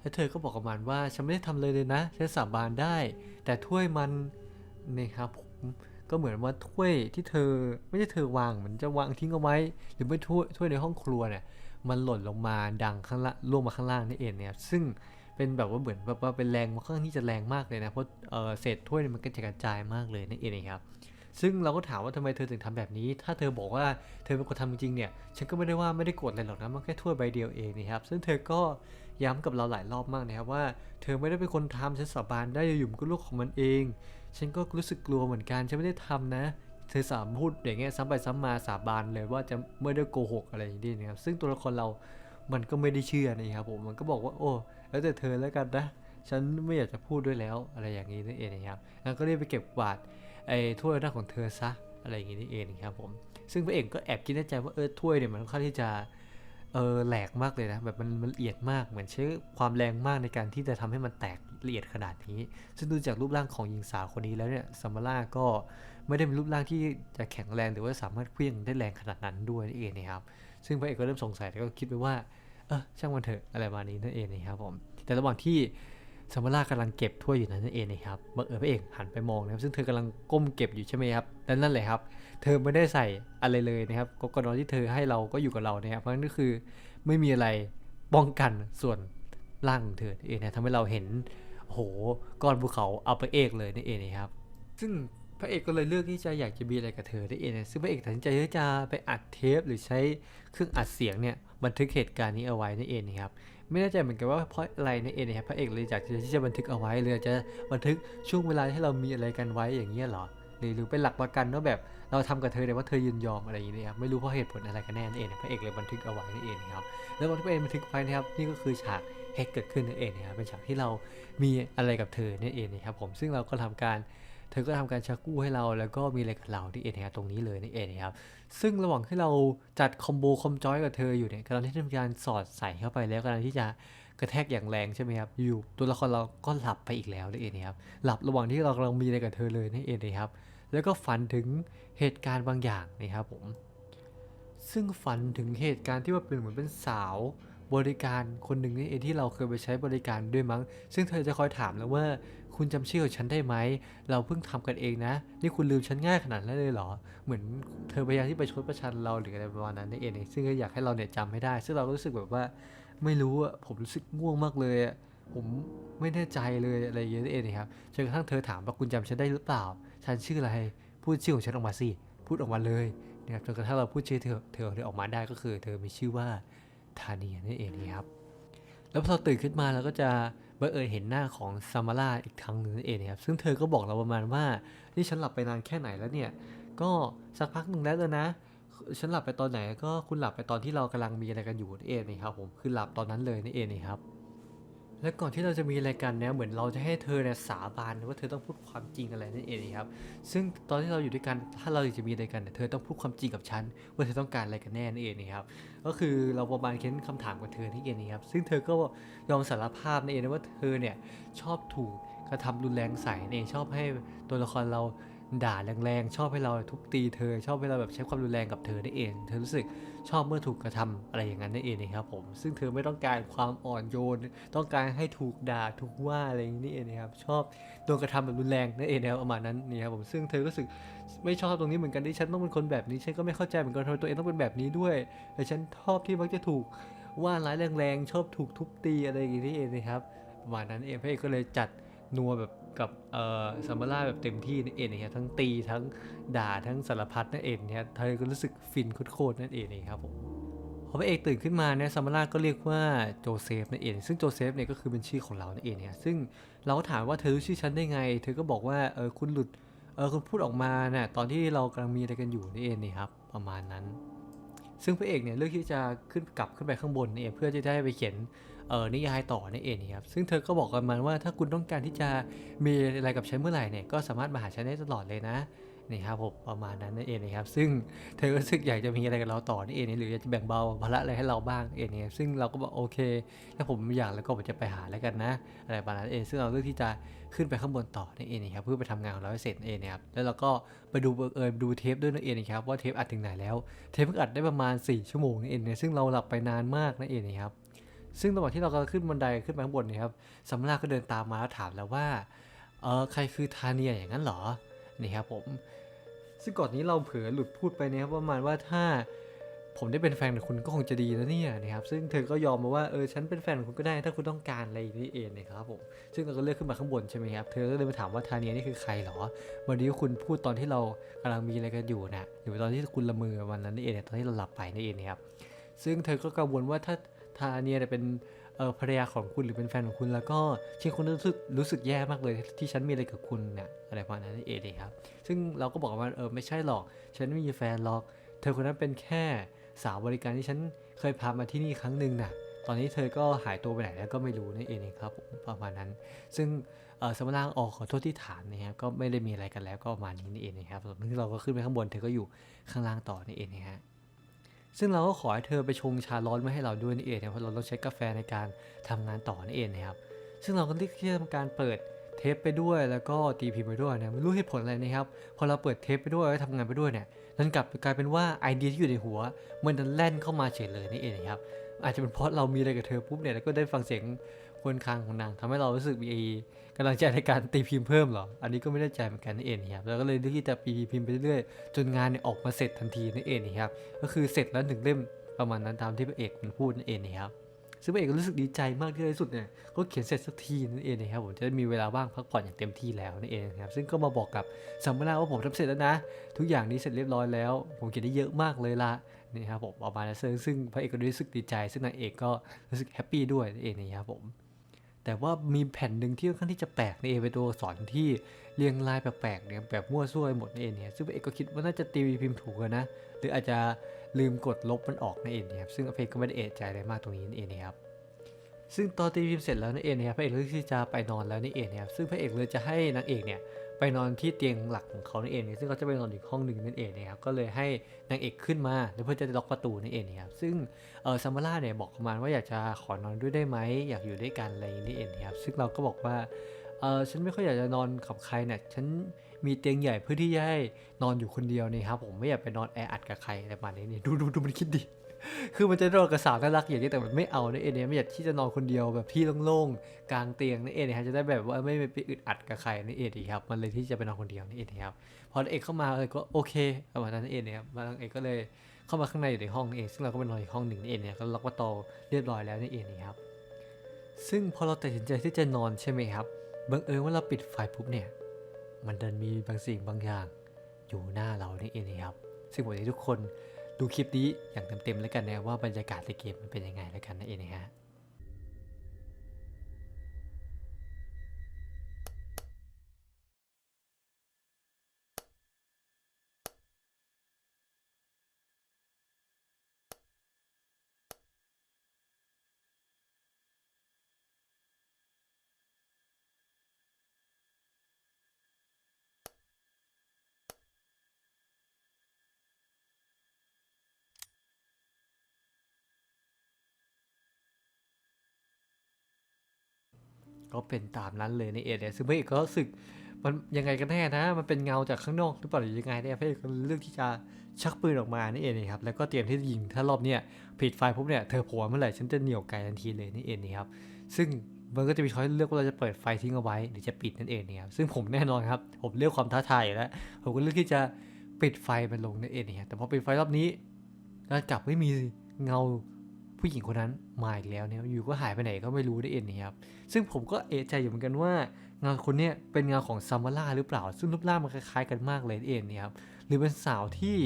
แล้วเธอก็บอกประมาณว่าฉันไม่ได้ทำเลยเลยนะฉันสาบานได้ แต่ถ้วยมันนี่ครับผมก็เหมือนว่าถ้วยที่เธอไม่ใช่เธอวางเหมือนจะวางทิ้งเอาไว้ หรือไม่ถ้วยถ้วยในห้องครัวเนี่ยมันหล่นลงมาดังข้างล่างล่วงมาข้างล่างนี่เองเนี่ยซึ่งเป็นแบบว่าเหมือนแบบว่าเป็นแรงค่อนข้างที่จะแรงมากเลยนะเพราะเศษถ้วยมันก็จะกระจายมากเลยนั่นเองนะครับซึ่งเราก็ถามว่าทำไมเธอถึงทำแบบนี้ ถ้าเธอบอกว่าเธอเป็นคนทำจริงเนี่ย ฉันก็ไม่ได้ว่าไม่ได้โกรธอะไรหรอกนะ มันแค่ถ้วยใบเดียวเองนะครับ ซึ่งเธอก็ ย้ำกับเราหลายรอบมากนะครับว่า เธอไม่ได้เป็นคนทำฉันสาบานได้อยู่ๆมันก็ลูกของมันเอง ฉันก็รู้สึกกลัวเหมือนกันฉันไม่ได้ทำนะ เธอสามพูดอย่างเงี้ยซ้ำไปซ้ำมาสาบานเลยว่าจะไม่ได้โกหกอะไรอย่างนี้นะครับซึ่งตัวละครเรา มันก็ไม่ได้เชื่อนะครับผมมันก็บอกว่าโอ้แล้วแต่เธอแล้วกันนะฉันไม่อยากจะพูดด้วยแล้วอะไรอย่างนี้นั่นเองนะครับแล้วก็เรีบไปเก็บกวาดไอ้ถ้วยหน้าของเธอซะอะไรอย่างนี้นี่เองครับผม ซึ่งพระเอกก็แอบคิดในใจว่าเออถ้วยเนี่ยมันค่อนข้างที่จะ เออแหลกมากเลยนะแบบมันมันละเอียดมากเหมือนใช้ความแรงมากในการที่จะทำให้มันแตกละเอียดขนาดนี้ ซึ่งดูจากรูปร่างของหญิงสาวคนนี้แล้วเนี่ยซัมมาร่าก็ไม่ได้เป็นรูปร่างที่จะแข็งแรงหรือว่าสามารถเคลื่องได้แรงขนาดนั้นด้วยนั่นเองนะครับซึ่งพระเอกก็เริ่มสงสัยแล้วก็คิดไปว่าเออช่างมันเถอะอะไรประมาณนี้นั่นเองนะครับผมแต่ระหว่างที่ ซัมมาร่ากำลังเก็บถ้วยอยู่นั้นนั่นเองนะครับบังเอิญพระเอกหันไปมองนะครับซึ่งเธอกำลังก้มเก็บอยู่ใช่ไหมครับและนั่นแหละครับ เธอไม่ได้ใส่อะไรเลยนะครับกกนที่เธอให้เราก็อยู่กับเรานะครับเพราะนั่นก็คือไม่มีอะไรป้องกันส่วนร่างเธอเองนะทำให้เราเห็นโอ้โหก้อนภูเขาเอาไปเอกเลยนั่นเองนะครับ ซึ่งพระเอกก็เลยเลือกที่จะอยากจะมีอะไรกับเธอได้เองนะซึ่งพระเอกตัดสินใจที่จะไปอัดเทปหรือใช้เครื่องอัดเสียงเนี่ยบันทึกเหตุการณ์นี้เอาไว้นั่นเองนะครับ ไม่แน่ใจเหมือนกันว่าเพราะอะไรนั่นเองนะครับพระเอกเลยอยากที่จะบันทึกเอาไว้เลยจะบันทึกช่วงเวลาที่เรามีอะไรกันไว้อย่างเงี้ยหรอหรือหรือเป็นหลักประกันว่าแบบเราทำกับเธอแต่ว่าเธอยินยอมอะไรอย่างเงี้ยครับไม่รู้เพราะเหตุผลอะไรกันแน่นั่นเองพระเอกเลยบันทึกเอาไว้นั่นเองนะครับแล้ววันที่พระเอกบันทึกไว้นะครับนี่ก็คือฉากเหตุเกิดขึ้นนั่นเองนะครับเป็นฉากที่เรามีอะไรกับเธอนั่นเองนะครับผมซึ่งเราก็ทำการ เธอก็ทำการชักกู้ให้เราแล้วก็มีอะไรกับเราที่เองนะครับตรงนี้เลยนี่เองนะครับซึ่งระหว่างที่เราจัดคอมโบคอมจอยกับเธออยู่เนี่ยกำลังที่ทำการสอดใส่เข้าไปแล้วกำลังที่จะกระแทกอย่างแรงใช่ไหมครับอยู่ตัวละครเราก็หลับไปอีกแล้วนี่เองนะครับหลับระหว่างที่เรากำลังมีอะไรกับเธอเลยนี่เองนะครับแล้วก็ฝันถึงเหตุการณ์บางอย่างนะครับผมซึ่งฝันถึงเหตุการณ์ที่ว่าเป็นเหมือนเป็นสาว บริการคนหนึ่งนี่เองที่เราเคยไปใช้บริการด้วยมั้ง ซึ่งเธอจะคอยถามแล้วว่า คุณจำชื่อของฉันได้ไหม เราเพิ่งทำกันเองนะ นี่คุณลืมฉันง่ายขนาดนั้นเลยเหรอ เหมือนเธอพยายามที่ไปชดประชันเราหรืออะไรประมาณนั้นนี่เอง ซึ่งก็อยากให้เราเนี่ยจำไม่ได้ ซึ่งเรารู้สึกแบบว่าไม่รู้อะ ผมรู้สึกง่วงมากเลยอะผมไม่แน่ใจเลยอะไรอย่างเงี้ยนี่เองครับ จนกระทั่งเธอถามว่าคุณจำฉันได้หรือเปล่า ฉันชื่ออะไร พูดชื่อของฉันออกมาสิ พูดออกมาเลยนะครับจนกระทั่งเราพูดชื่อเธอเธอเธอออกมาได้ก็คือ เธอมีชื่อว่า ธานีนั่นเองนะครับ แล้วพอตื่นขึ้นมาเราก็จะบังเอิญเห็นหน้าของซามาร่าอีกครั้งหนึ่งนั่นเองครับ ซึ่งเธอก็บอกเราประมาณว่านี่ฉันหลับไปนานแค่ไหนแล้วเนี่ย ก็สักพักหนึ่งแล้วเลยนะ ฉันหลับไปตอนไหนก็คุณหลับไปตอนที่เรากำลังมีอะไรกันอยู่นั่นเองนะครับผม คือหลับตอนนั้นเลยนั่นเองนะครับ และก่อนที่เราจะมีอะไรกันเนี่ยเหมือนเราจะให้เธอเนี่ยสาบานว่าเธอต้องพูดความจริงอะไรนั่นเองครับ ซึ่งตอนที่เราอยู่ด้วยกันถ้าเราอยากจะมีอะไรกันเนี่ยเธอต้องพูดความจริงกับฉันว่าเธอต้องการอะไรกันแน่นั่นเองนะครับ ก็คือเราประมาณเค้นคำถามกับเธอนี่เองนะครับ ซึ่งเธอก็ยอมสารภาพนั่นเองนะว่าเธอเนี่ยชอบถูกกระทำรุนแรงใส่นั่นเองชอบให้ตัวละครเรา ด่าแรงๆ ชอบให้เราทุบตีเธอ ชอบให้เราแบบใช้ความรุนแรงกับเธอได้เอง เธอรู้สึกชอบเมื่อถูกกระทำอะไรอย่างนั้นนั่นเองนะครับผม ซึ่งเธอไม่ต้องการความอ่อนโยน ต้องการให้ถูกด่าถูกว่าอะไรอย่างนี้เองนะครับ ชอบโดนกระทำแบบรุนแรงนั่นเองนะครับประมาณนั้นนี่ครับผม ซึ่งเธอก็รู้สึกไม่ชอบตรงนี้เหมือนกันที่ฉันต้องเป็นคนแบบนี้ ฉันก็ไม่เข้าใจเหมือนกันทำไมตัวเองต้องเป็นแบบนี้ด้วย แต่ฉันชอบที่มักจะถูกว่าร้ายแรงๆ ชอบถูกทุบตีอะไรอย่างนี้เองนะครับประมาณนั้นเองพระเอกก็เลยจัดนัวแบบ กับเอ่อซัมเบอร่าแบบเต็มที่นั่นเองนะครับทั้งตีทั้งด่าทั้งสารพัดนั่นเองนะครับเธอก็รู้สึกฟินโคตรๆนั่นเองนะครับผมพอพระเอกตื่นขึ้นมาเนี่ยซัมเบอร่าก็เรียกว่าโจเซฟนั่นเองซึ่งโจเซฟเนี่ยก็คือเป็นชื่อของเรานั่นเองเนี่ยซึ่งเราก็ถามว่าเธอรู้ชื่อฉันได้ไง เธอก็บอกว่าเออคุณหลุดเออคุณพูดออกมาน่ะตอนที่เรากำลังมีอะไรกันอยู่นี่เองนี่ครับประมาณนั้นซึ่งพระเอกเนี่ยเลือกที่จะขึ้นกลับขึ้นไปข้างบนนี่เองเพื่อจะได้ไปเขียน เออนิยายต่อนั่นเองนะครับซึ่งเธอก็บอกกับมันว่าถ้าคุณต้องการที่จะมีอะไรกับฉันเมื่อไหร่เนี่ยก็สามารถมาหาฉันได้ตลอดเลยนะนี่ครับผมประมาณนั้นนั่นเองนะครับซึ่งเธอรู้สึกอยากจะมีอะไรกับเราต่อนี่เองหรืออยากจะแบ่งเบาภาระอะไรให้เราบ้างเองนะครับซึ่งเราก็บอกโอเค ถ้าผมอยากแล้วก็ผมจะไปหาแล้วกันนะอะไรประมาณนั้นเองซึ่งเราเลือกที่จะขึ้นไปข้างบนต่อนั่นเองนะครับเพื่อไปทำงานของเราให้เสร็จนั่นเองนะครับแล้วเราก็ไปดูเออดูเทปด้วยนั่นเองนะครับว่าเทปอัดถึงไหนแล้ว เทปเพิ่งอัดได้ประมาณ 4 ชั่วโมงนี่เองเนี่ยซึ่งเราหลับไปนานมากนั่นเองนะครับ ซึ่งระหว่างที่เรากำลังขึ้นบันไดขึ้นไปข้างบนเนะครับซัมราก็เดินตามมาแล้วถามแล้วว่าเออใครคือทาเนียอย่างนั้นเหรอนี่ครับผมซึ่งก่อนนี้เราเผลอหลุดพูดไปนะครับประมาณว่าถ้าผมได้เป็นแฟนกับคุณก็คงจะดีนะเนี่ยนะครับซึ่งเธอก็ยอมมาว่าเออฉันเป็นแฟนของคุณก็ได้ถ้าคุณต้องการอะไรนี่เองนะครับผมซึ่งเราก็เลือกขึ้นมาข้างบนใช่ไหมครับเธอก็เลยมาถามว่าทาเนียนี่คือใครเหรอวันนี้คุณพูดตอนที่เรากำลังมีอะไรกันอยู่นะหรือตอนที่คุณละเมอวันนั้นนี่เองตอนที่เราหลับไปนี่เองนะครับซึ่งเธอก็กังวลว่าถ้า ทาเนียเนี่ยเป็นภรรยาของคุณหรือเป็นแฟนของคุณ แล้วก็ชิงคุณรู้สึกรู้สึกแย่มากเลยที่ฉันมีอะไรกับคุณเนี่ยอะไรประมาณนั้นเองเลยครับซึ่งเราก็บอกว่าเออไม่ใช่หรอก ฉันไม่มีแฟนหรอก เธอคนนั้นเป็นแค่สาวบริการที่ฉันเคยพามาที่นี่ครั้งหนึ่งน่ะตอนนี้เธอก็หายตัวไปไหนแล้วก็ไม่รู้นั่นเองครับประมาณนั้น ซึ่งสมรางออกขอโทษที่ฐานนะครับก็ไม่ได้มีอะไรกันแล้วก็ประมาณนี้นี่เองนะครับส่วนที่เราก็ขึ้นไปข้างบนเธอก็อยู่ข้างล่างต่อนี่เองนะฮะ ซึ่งเราก็ขอให้เธอไปชงชาร้อนมาให้เราด้วยนี่เองนะเพราะเราต้องใช้กาแฟในการทำงานต่อนี่เองนะครับ ซึ่งเราก็เลือกที่จะทำการเปิดเทปไปด้วยแล้วก็ตีพิมพ์ไปด้วยนะไม่รู้เหตุผลอะไรนะครับ พอเราเปิดเทปไปด้วยแล้วทำงานไปด้วยเนี่ยนั่นกลับกลายเป็นว่าไอเดียที่อยู่ในหัว มันดันแล่นเข้ามาเฉยเลยนี่เองนะครับอาจจะเป็นเพราะเรามีอะไรกับเธอปุ๊บเนี่ยแล้วก็ได้ฟังเสียง ครวรคางของนางทำให้เรารู้สึกมีกำลังใจในการตีพิมพ์เพิ่มหรอ อันนี้ก็ไม่ได้ใจเหมือนกันนี่เองครับแล้วก็เลยเลือกที่จะตีพิมพ์ไปเรื่อยๆ จนงานเนี่ยออกมาเสร็จทันทีนี่เองครับ ก็คือเสร็จแล้วหนึ่งเล่มประมาณนั้นตามที่พระเอกมันพูดนั่นเองครับซึ่งพระเอกก็รู้สึกดีใจมากที่ในที่สุดเนี่ยก็เขียนเสร็จสักทีนั่นเองนะครับผมจะได้มีเวลาว่างพักผ่อนอย่างเต็มที่แล้วนั่นเองครับซึ่งก็มาบอกกับสัมมนาว่าผมทำเสร็จแล้วนะ ทุกอย่างนี้เสร็จเรียบร้อยแล้ว ผมเขียนได้เยอะมากเลยละนี่ครับผมประมาณนั้นซึ่งซึ่งพระเอกก็รู้สึกดีใจ ซึ่งนางเอกก็รู้สึกแฮปปี้ด้วยนั่นเองนะครับผม แต่ว่ามีแผ่นหนึ่งที่ค่อนข้างที่จะแปลกในเอเป็นตัวอักษรที่เรียงรายแปลกๆเนี่ยแบบมั่วซั่วไปหมดในเอเนี่ยซึ่งเอกก็คิดว่าน่าจะตีพิมพ์ถูกนะหรืออาจจะลืมกดลบมันออกในเอเนี่ยซึ่งอเพกก็ไม่ได้เอะใจอะไรมากตรงนี้นั่นเอเนียครับซึ่งตอนตีพิมพ์เสร็จแล้วในเอเนี่ยพระเอกเลือกที่จะไปนอนแล้วในเอเนี่ยซึ่งพระเอกเลยจะให้นางเอกเนี่ย ไปนอนที่เตียงหลักของเขานั่นเอง ซึ่งเขาจะไปนอนอีกห้องหนึ่งนั่นเองนะครับ ก็เลยให้นางเอกขึ้นมาเพื่อจะล็อกประตูนั่นเองนะครับ ซึ่งเออซัมาร่าเนี่ยบอกประมาณว่าอยากจะขอนอนด้วยได้ไหม อยากอยู่ด้วยกันอะไรนี้เองนะครับ ซึ่งเราก็บอกว่าเออฉันไม่ค่อยอยากจะนอนกับใครเนี่ยฉันมีเตียงใหญ่เพื่อที่จะให้นอนอยู่คนเดียวนี่ครับผมไม่อยากไปนอนแออัดกับใครอะไรประมาณนี้นี่ดูดูดูมันคิดดิ คือมันจะนอนกับสาวน่ารักอย่างนี้แต่มันไม่เอาในเอเนี่ยไม่อยากที่จะนอนคนเดียวแบบที่โล่งๆกลางเตียงในเองนะครับจะได้แบบว่าไม่ไปอึดอัดกับใครในี่เองครับมันเลยที่จะไปนอนคนเดียวในี่เองครับพอเอกเข้ามาเลยก็โอเคประมาณนั้นนี่เองนะครับนางเอกก็เลยเข้ามาข้างในอยู่ในห้องเองซึ่งเราก็ไปนอนอีกห้องหนึ่งในเอเนี่ยก็ล็อกประตูเรียบร้อยแล้วในี่เองนะครับซึ่งพอเราตัดสินใจที่จะนอนใช่ไหมครับบังเอิญว่าเราปิดไฟปุ๊บเนี่ยมันดันมีบางสิ่งบางอย่างอยู่หน้าเราในี่เองนะครับซึ่งผมอยากให้ทุกคน ดูคลิปนี้อย่างเต็มๆแล้วกันนะว่าบรรยากาศในเกมมันเป็นยังไงแล้วกันนะเองนะฮะ ก็เป็นตามนั้นเลยในเอเดซึ่งพระเอกก็รู้สึกมันยังไงกันแน่นะ มันเป็นเงาจากข้างนอกหรือเปล่าหรือยังไงเนี่ยพระเอกก็เลือกที่จะชักปืนออกมานี่เองนะครับ แล้วก็เตรียมที่จะยิง ถ้ารอบเนี้ยผิดไฟปุ๊บเนี่ย เธอโผล่เมื่อไหร่ฉันจะเหนี่ยวไกลทันทีเลยนี่เองนะครับ ซึ่งมันก็จะมีช้อยเลือกว่าเราจะเปิดไฟทิ้งเอาไว้หรือจะปิดนั่นเองนะครับ ซึ่งผมแน่นอนครับ ผมเลือกความท้าทายแล้ว ผมก็เลือกที่จะปิดไฟมันลงนั่นเองนะครับแต่พอปิดไฟรอบนี้แล้วกลับไม่มีเงา ผู้หญิงคนนั้นมาอีกแล้วเนี่ยอยู่ก็หายไปไหนก็ไม่รู้นั่นเองนะครับ ซึ่งผมก็เอะใจอยู่เหมือนกันว่าเงาคนเนี้ยเป็นเงาของซัมมาร่าหรือเปล่า ซึ่งรูปร่างมันคล้ายๆกันมากเลยนั่นเองนะครับ หรือเป็นสาวที่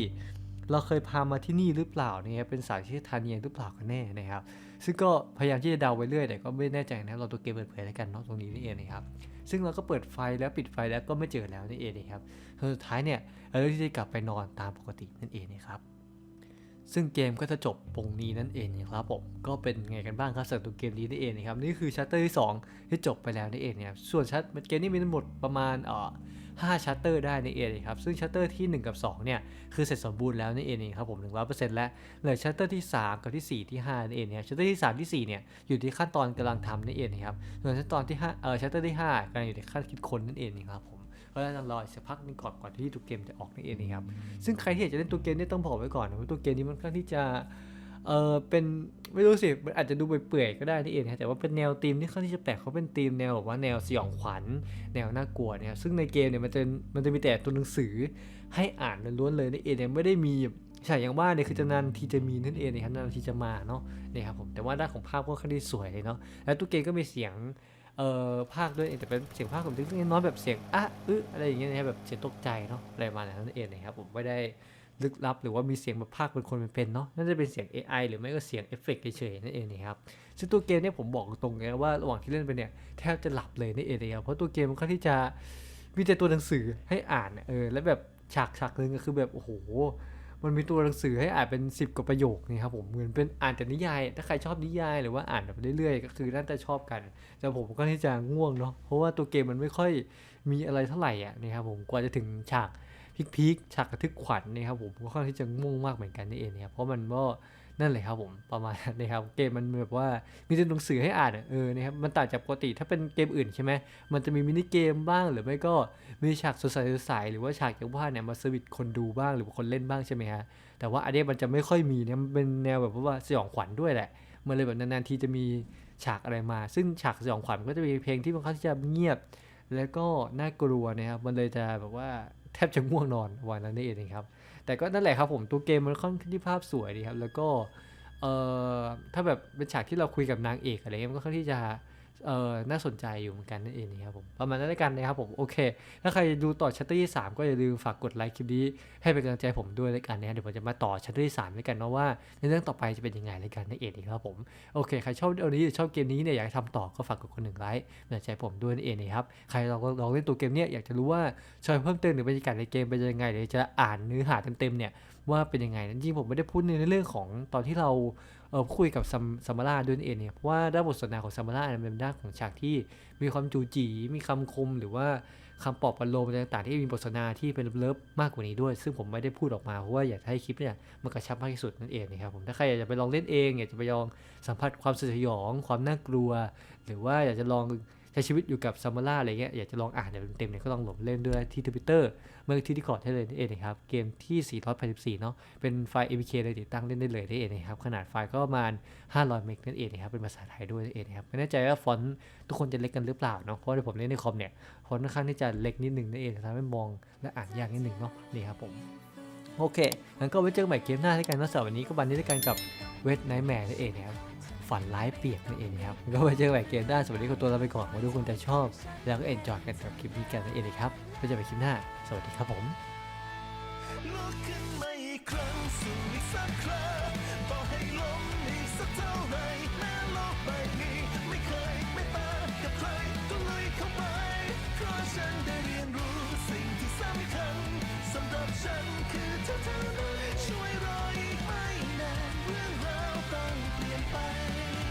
เราเคยพามาที่นี่หรือเปล่าเนี่ยเป็นสาวที่ทาเนียหรือเปล่ากันแน่นะครับ ซึ่งก็พยายามที่จะเดาไปเรื่อยแต่ก็ไม่แน่ใจนะเราตัวเกมเปิดเผยแล้วกันเนาะตรงนี้นี่เองนะครับ ซึ่งเราก็เปิดไฟแล้วปิดไฟแล้วก็ไม่เจอแล้วนี่เองนะครับสุดท้ายเนี่ยเราเลือกที่จะกลับไปนอนตามปกตินั่นเองนะครับ ซึ่งเกมก็จะจบตรงนี้นั่นเองนะครับผมก็เป็นไงกันบ้างครับสำหรับตัวเกมนี้นั่นเองนะครับนี่คือชัตเตอร์ที่ 2 ที่จบไปแล้วนั่นเองนะครับส่วนชัตเกมนี้มีทั้งหมดประมาณเอ่อห้าชัตเตอร์ได้นั่นเองนะครับซึ่งชัตเตอร์ที่ 1 กับ 2 เนี่ย คือเสร็จสมบูรณ์แล้วนั่นเองครับผม100%แล้วเหลือชัตเตอร์ที่ 3 กับที่ 4 ที่5นั่นเองนะครับชัตเตอร์ที่ 3 ที่ 4 เนี่ย อยู่ที่ขั้นตอนกำลังทำนั่นเองนะครับส่วนชัตตอนที่5เอ่อชัตเตอร์ที่5กำลังอยู่ในขั้นคิดค้นนั่นเองครับผม เพราะฉะนั้นรอสักพักนึงก่อนก่อนที่ตัวเกมจะออกนั่นเองนะครับซึ่งใครที่อยากจะเล่นตัวเกมนี่ต้องบอกไว้ก่อนนะว่าตัวเกมนี้มันค่อนข้างที่จะเออเป็นไม่รู้สิมันอาจจะดูเปื่อยๆก็ได้นี่เองนะแต่ว่าเป็นแนวธีมที่ค่อนข้างที่จะแปลกเขาเป็นธีมแนวแบบว่าแนวสยองขวัญแนวน่ากลัวเนี่ยซึ่งในเกมเนี่ยมันจะมันจะมีแต่ตัวหนังสือให้อ่านล้วนๆเลยนี่เองเนี่ยไม่ได้มีฉากอย่างว่าเนี่ยคือจะนานทีจะมีนั่นเองนะครับนานทีจะมาเนาะนี่ครับผมแต่ว่าด้านของภาพก็ค่อนข้างที่สวยเลยเนาะแล้วตัวเกมก็มีเสียง เอ่อภาคด้วยแต่เป็นเสียงภาคผมเล็กๆน้อยแบบเสียงอะอึอะไรอย่างเงี้ยนะครับแบบเสียงตกใจเนาะอะไรมาณนั้นนั่นเองนะครับผมไม่ได้ลึกลับหรือว่ามีเสียงแบบภาคเป็นคนเป็นเนาะน่าจะเป็นเสียง AI หรือไม่ก็เสียงเอฟเฟกต์เฉยๆนั่นเองนะครับซึ่งตัวเกมเนี่ยผมบอกตรงๆเลยว่าระหว่างที่เล่นไปเนี่ยแทบจะหลับเลยนี่เองนะครับเพราะตัวเกมมันค่อนที่จะมีแต่ตัวหนังสือให้อ่านเนี่ยเออแล้วแบบฉากฉากหนึงก็คือแบบโอ้โห มันมีตัวหนังสือให้อ่านเป็น 10กว่าประโยคนี่ครับผมเหมือนเป็นอ่านแต่นิยาย ถ้าใครชอบนิยายหรือว่าอ่านแบบเรื่อยๆ ก็คือน่าจะชอบกัน แต่ผมก็ที่จะง่วงเนาะเพราะว่าตัวเกมมันไม่ค่อยมีอะไรเท่าไหร่อะนะครับผมกว่าจะถึงฉากพีคๆฉากระทึกขวัญนี่ครับผมก็ค่อนข้างที่จะง่วงมากเหมือนกันนี่เองนะครับเพราะมันก็ นั่นเลยครับผมประมาณนั้ครับเกมมันแบบว่ามีแต่หนังสือให้อ่านเออนะครับมันต่างจากปกติถ้าเป็นเกมอื่นใช่ไหมมันจะมีมินิเกมบ้างหรือไม่ก็มีฉากสดใสสดใสหรือว่าฉากอย่างว่าเนี่ยมาเซอร์วิสคนดูบ้างหรือคนเล่นบ้างใช่ไหมฮะแต่ว่าอันนี้มันจะไม่ค่อยมีเนี่ยมันเป็นแนวแบบว่าสยองขวัญด้วยแหละมันเลยแบบนานๆทีจะมีฉากอะไรมา ซึ่งฉากสยองขวัญก็จะมีเพลงที่มันค่อนข้างจะเงียบ แล้วก็น่ากลัวนะครับมันเลยจะแบบว่าแทบจะง่วงนอนวันนั้นนี่เองครับ แต่ก็นั่นแหละครับผมตัวเกมมันค่อนข้างที่ภาพสวยดีครับ แล้วก็เอ่อถ้าแบบเป็นฉากที่เราคุยกับนางเอกอะไรเงี้ยมันก็ค่อนข้างที่จะ เออน่าสนใจอยู่เหมือนกันนั่นเองนะครับผมประมาณนั้นแล้วกันนะครับผมโอเค ถ้าใครดูต่อชัตเตอร์ที่สามก็อย่าลืมฝากกดไลค์คลิปนี้ให้เป็นกำลังใจผมด้วยแล้วกันนะเดี๋ยวผมจะมาต่อชัตเตอร์ที่สามด้วยกันเนาะว่าในเรื่องต่อไปจะเป็นยังไงแล้วกันนั่นเองนะครับผมโอเคใครชอบวิดีโอนี้หรือชอบเกมนี้เนี่ยอยากทำต่อก็ฝากกดคนหนึ่งไลค์เป็นกำลังใจผมด้วยนั่นเองนะครับใครลองลองเล่นตัวเกมเนี่ยอยากจะรู้ว่าชอยเพิ่มเติมหรือบรรยากาศในเกมเป็นยังไงเดี๋ยวจะอ่านเนื้อหาเต็มๆเนี่ยว่าเป็นยังไงจริงผมไม่ได้พูดในเรื่องของตอนที่เรา เออคุยกับซัมมาร่าด้วยเองเนี่ยเพราะว่าด้านบทสนทนาของซัมมาร่าเนี่ยเป็นด้านของฉากที่มีความจูจีมีคำคมหรือว่าคำปลอบประโลมอะไรต่างๆที่มีบทสนทนาที่เป็นเลิฟมากกว่านี้ด้วย ซึ่งผมไม่ได้พูดออกมาเพราะว่าอยากให้คลิปเนี่ยมันกระชับมากที่สุดนั่นเองนะครับผมถ้าใครอยากจะไปลองเล่นเองอยากจะไปลองสัมผัสความสยองความน่ากลัว หรือว่าอยากจะลอง ใช้ชีวิตอยู่กับซัมมาร่าอะไรเงี้ยอยากจะลองอ่านแบบเต็มๆเนี่ยก็ลองหลบเล่นด้วยที่ทวิตเตอร์เมื่อที่ที่คอร์ดได้เลยนี่เองนะครับเกมที่ 484 เนาะเป็นไฟล์ APK เลยติดตั้งเล่นได้เลยนี่เองนะครับขนาดไฟล์ก็ประมาณ 500 เมกนั่นเองนะครับเป็นภาษาไทยด้วยนั่เองนะครับไม่แน่ใจว่าฟอนต์ทุกคนจะเล็กกันหรือเปล่าเนาะเพราะว่าผมเล่นในคอมเนี่ยฟอนต์ค่อนข้างที่จะเล็กนิดนึงนั่นเองทำให้มองและอ่านยากนิดนึงเนาะนี่ครับผมโอเคงั้นก็ไว้เจอกันใหม่เกมหน้าด้วยกันนะสำหรับวันนี้ก็วันนี้ด้วยกันกับเวทไนท์แมร์นั่นเองนะครับ ฝันร้ายเปียกนั่นเองครับ ก็ไปเจอกันใหม่เกมหน้าสวัสดีคนตัวลาไปก่อนขอให้ทุกคนจะชอบ แล้วก็เอ็นจอยกันกับคลิปนี้กันนั่นเองครับไว้เจอกันใหม่คลิปหน้า สวัสดีครับผมลุกขึ้นมาอีกครั้งสู้อีกสักครั้ง